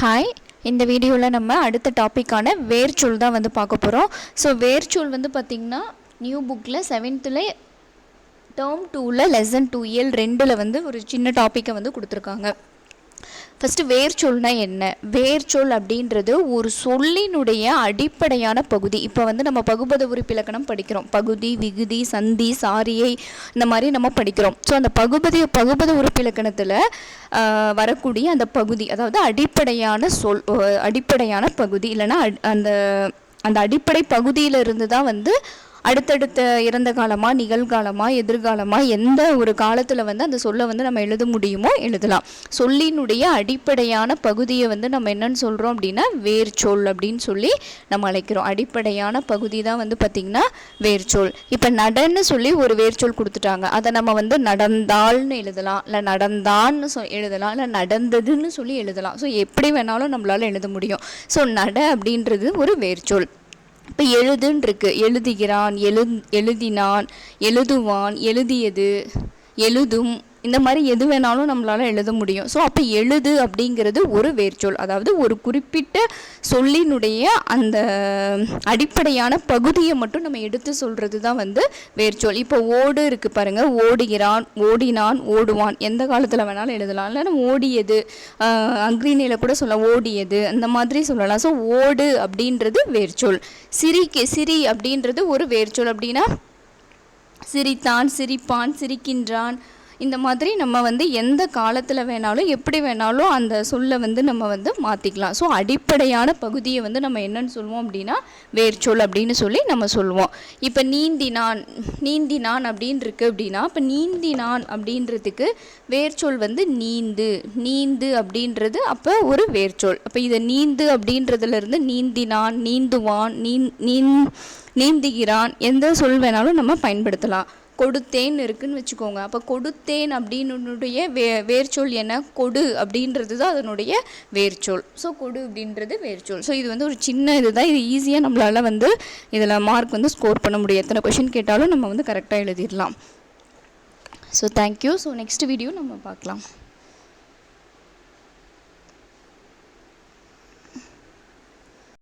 Hi இந்த வீடியோவில் நம்ம அடுத்த டாப்பிக்கான வேர்ச்சொல் தான் வந்து பார்க்க போகிறோம் ஸோ வேர்ச்சொல் வந்து பார்த்திங்கன்னா நியூ புக்கில் செவன்த்தில் டேர்ம் டூவில் லெசன் டூ இயல் ரெண்டில் வந்து ஒரு சின்ன டாப்பிக்கை வந்து கொடுத்துருக்காங்க. ஃபஸ்ட்டு வேர்ச்சொல்னா என்ன? வேர்ச்சொல் அப்படின்றது ஒரு சொல்லினுடைய அடிப்படையான பகுதி. இப்போ வந்து நம்ம பகுபத உறுப்பிலக்கணம் படிக்கிறோம். பகுதி விகுதி சந்தி சாரியை இந்த மாதிரி நம்ம படிக்கிறோம். ஸோ அந்த பகுபதி பகுபத உறுப்பிலக்கணத்தில் வரக்கூடிய அந்த பகுதி அதாவது அடிப்படையான சொல் அடிப்படையான பகுதி இல்லைன்னா அந்த அந்த அடிப்படை பகுதியிலிருந்து தான் வந்து அடுத்தடுத்த இறந்த காலமாக நிகழ்காலமாக எதிர்காலமாக எந்த ஒரு காலத்தில் வந்து அந்த சொல்லை வந்து நம்ம எழுத முடியுமோ எழுதலாம். சொல்லினுடைய அடிப்படையான பகுதியை வந்து நம்ம என்னன்னு சொல்கிறோம் அப்படின்னா வேர்ச்சொல் அப்படின்னு சொல்லி நம்ம அழைக்கிறோம். அடிப்படையான பகுதி தான் வந்து பார்த்திங்கன்னா வேர்ச்சொல். இப்போ நடன்னு சொல்லி ஒரு வேர்ச்சொல் கொடுத்துட்டாங்க. அதை நம்ம வந்து நடந்தாள்னு எழுதலாம் இல்லை நடந்தான்னு சொ எழுதலாம் இல்லை நடந்ததுன்னு சொல்லி எழுதலாம். ஸோ எப்படி வேணாலும் நம்மளால் எழுத முடியும். ஸோ நட அப்படின்றது ஒரு வேர்ச்சொல். இப்போ எழுதுன்னு இருக்கு எழுதுகிறான் எழு எழுதினான் எழுதுவான் எழுதியது எழுதும் இந்த மாதிரி எது வேணாலும் நம்மளால் எழுத முடியும். ஸோ அப்போ எழுது அப்படிங்கிறது ஒரு வேர்ச்சொல். அதாவது ஒரு குறிப்பிட்ட சொல்லினுடைய அந்த அடிப்படையான பகுதியை மட்டும் நம்ம எடுத்து சொல்கிறது தான் வந்து வேர்ச்சொல். இப்போ ஓடு இருக்குது பாருங்கள் ஓடுகிறான் ஓடினான் ஓடுவான். எந்த காலத்தில் வேணாலும் எழுதலாம். இல்லைன்னா ஓடியது அக்ரினியில் கூட சொல்ல ஓடியது அந்த மாதிரி சொல்லலாம். ஸோ ஓடு அப்படின்றது வேர்ச்சொல். சிரிக்கு சிரி அப்படின்றது ஒரு வேர்ச்சொல். அப்படின்னா சிரித்தான் சிரிப்பான் சிரிக்கின்றான் இந்த மாதிரி நம்ம வந்து எந்த காலத்தில் வேணாலும் எப்படி வேணாலும் அந்த சொல்லை வந்து நம்ம வந்து மாற்றிக்கலாம் ஸோ அடிப்படையான பகுதியை வந்து நம்ம என்னன்னு சொல்லுவோம் அப்படின்னா வேர்ச்சொல் அப்படின்னு சொல்லி நம்ம சொல்லுவோம். இப்போ நீந்தினான் நீந்தினான் அப்படின்னு இருக்கு அப்படின்னா இப்போ நீந்தினான் அப்படின்றதுக்கு வேர்ச்சொல் வந்து நீந்து நீந்து அப்படின்றது அப்போ ஒரு வேர்ச்சொல். அப்போ இதை நீந்து அப்படின்றதுல இருந்து நீந்தினான் நீந்துவான் நீந் நீந் நீந்துகிறான் எந்த சொல் வேணாலும் நம்ம பயன்படுத்தலாம். கொடுத்தேன் இருக்குன்னு வச்சுக்கோங்க. அப்போ கொடுத்தேன் அப்படின்னுடைய வே வேர்ச்சொல் என்ன? கொடு அப்படின்றது தான் அதனுடைய வேர்ச்சொல். ஸோ கொடு அப்படின்றது வேர்ச்சொல். ஸோ இது வந்து ஒரு சின்ன இதுதான். இது ஈஸியாக நம்மளால் வந்து இதில் மார்க் வந்து ஸ்கோர் பண்ண முடியும். எத்தனை கொஷின் கேட்டாலும் நம்ம வந்து கரெக்டாக எழுதிடலாம். So thank you so next video நம்ம பார்க்கலாம்.